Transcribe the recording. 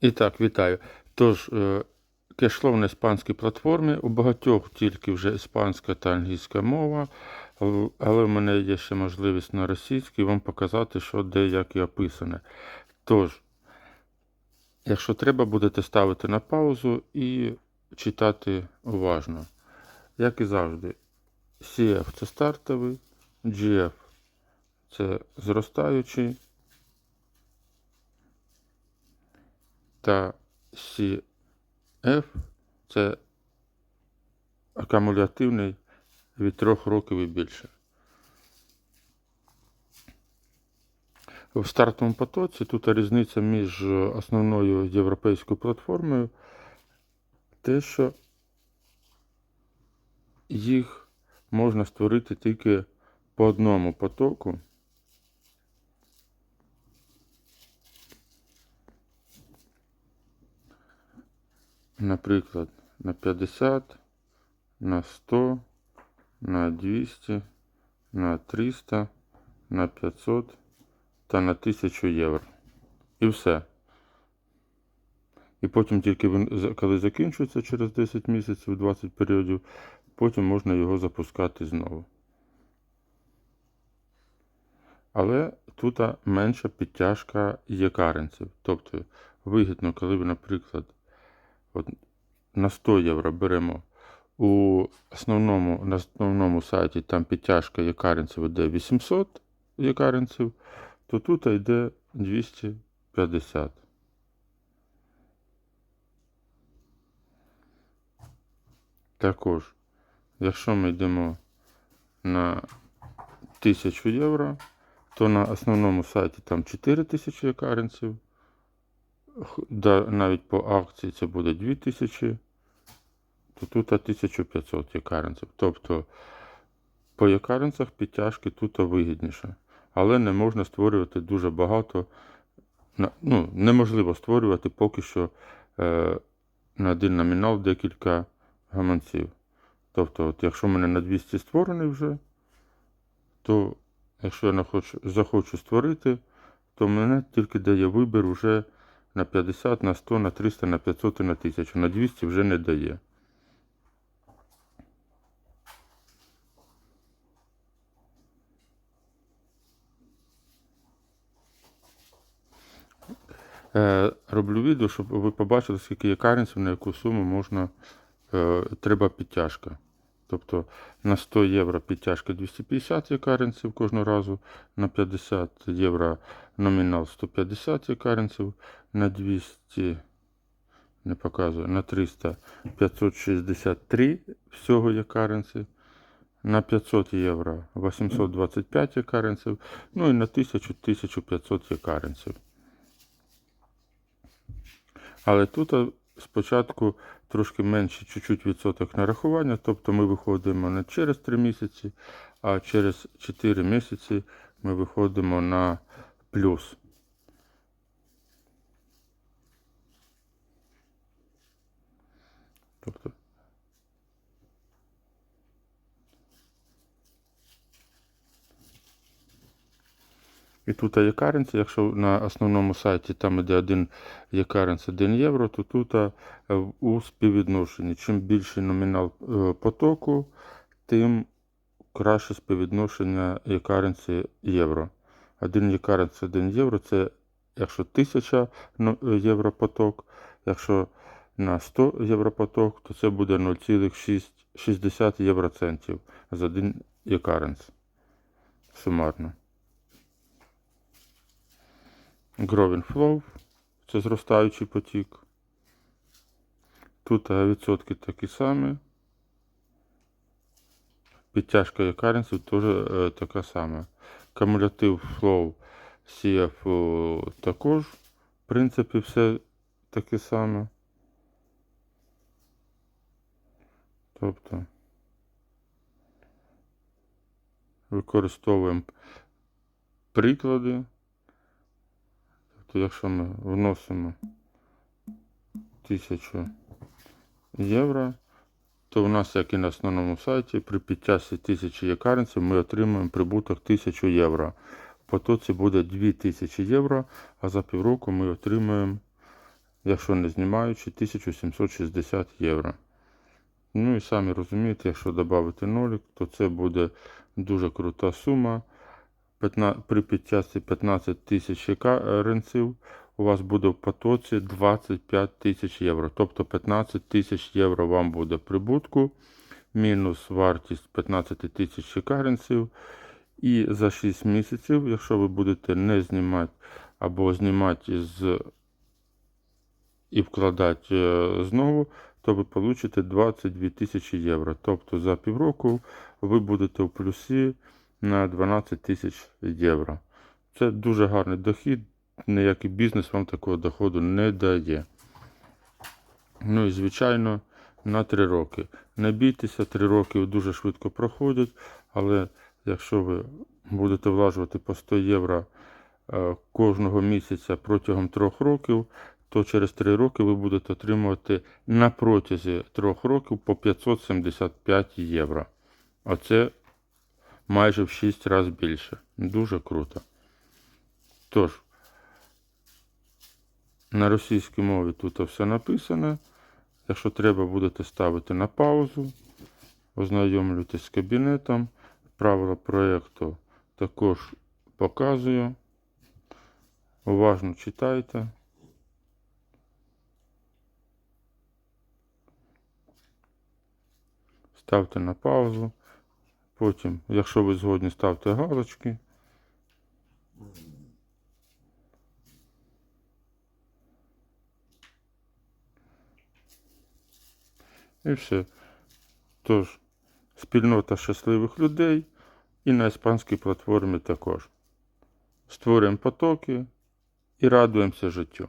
І так, вітаю. Тож, е, кешлов на іспанській платформі. У багатьох тільки вже іспанська та англійська мова, але в мене є ще можливість на російській вам показати, що де як і описане. Тож, якщо треба, будете ставити на паузу і читати уважно. Як і завжди, CF це стартовий, GF це зростаючий. Та CF це акумулятивний від 3 років і більше. В стартовому потоці тут різниця між основною європейською платформою, те, що їх можна створити тільки по одному потоку. Наприклад, на 50, на 100, на 200, на 300, на 500 та на 1000 євро. І все. І потім тільки коли закінчується через 10 місяців, 20 періодів, потім можна його запускати знову. Але тут менша підтяжка є каренців. Тобто вигідно, коли ви, наприклад, от на 100 євро беремо у основному, на основному сайті там підтяжка якаринців йде 800 якаринців, то тут йде 250. Також, якщо ми йдемо на 1000 євро, то на основному сайті там 4000 якаринців. Навіть по акції це буде 2000, то тут 1500 якаринців. Тобто по якаринцях підтяжки тут вигідніше. Але не можна створювати дуже багато. Ну, неможливо створювати поки що е, на один номінал декілька гаманців. Тобто, от, якщо в мене на 200 створений вже, то якщо я захочу створити, то мене тільки дає вибір уже на 50, на 100, на 300, на 500 і на 1000. На 200 вже не дає. Е, роблю відео, щоб ви побачили, скільки є каренців, на яку суму можна, е, треба підтяжка. Тобто на 100 євро підтяжка 250 є каренців кожного разу, на 50 євро номінал 150 є каренців, на 200 не показую, на 300 563 всього є каренців, на 500 євро 825 є каренців, ну і на 1000 1500 є каренців. Але тут спочатку трошки менше чуть-чуть відсоток нарахування, тобто ми виходимо не через 3 місяці, а через 4 місяці ми виходимо на плюс. Тобто І тут є якщо на основному сайті там іде один є каренс 1 євро, то тут е, у співвідношенні. Чим більший номінал е, потоку, тим краще співвідношення якаренці євро. Один якаренц 1 євро це якщо 1000 ну, е, євро поток, якщо на 100 євро поток, то це буде 0,60 євроцентів за один якаренц сумарно. Growing Flow це зростаючий потік. Тут е, відсотки такі самі. Підтяжка якаренців теж е, така сама. Кумулятив Flow CF також, в принципі, все таке саме. Тобто використовуємо приклади. То якщо ми вносимо 1000 євро, то у нас, як і на основному сайті, при підтяжці 1000 якаренців ми отримуємо прибуток 1000 євро. В потоці буде 2000 євро, а за півроку ми отримуємо якщо не знімаючи, 1760 євро. Ну і самі розумієте, якщо додати нолик, то це буде дуже крута сума. 15, при підтягці 15 тисяч ренців у вас буде в потоці 25 тисяч євро. Тобто 15 тисяч євро вам буде прибутку, мінус вартість 15 тисяч шикаренців. І за 6 місяців, якщо ви будете не знімати або знімати з і вкладати е, знову, то ви получите 22 тисячі євро. Тобто за півроку ви будете в плюсі на 12 тисяч євро. Це дуже гарний дохід, ніякий бізнес вам такого доходу не дає. Ну і звичайно, на 3 роки. Не бійтеся, 3 роки дуже швидко проходять, але якщо ви будете влажувати по 100 євро е, кожного місяця протягом 3 років, то через 3 роки ви будете отримувати на протязі 3 років по 575 євро. Оце майже в 6 разів більше. Дуже круто. Тож, на російській мові тут все написано. Якщо треба, будете ставити на паузу, ознайомлюйтесь з кабінетом. Правила проєкту також показую. Уважно читайте. Ставте на паузу. Потім, якщо ви згодні, ставте галочки. І все. Тож, спільнота щасливих людей і на іспанській платформі також. Створюємо потоки і радуємося життю.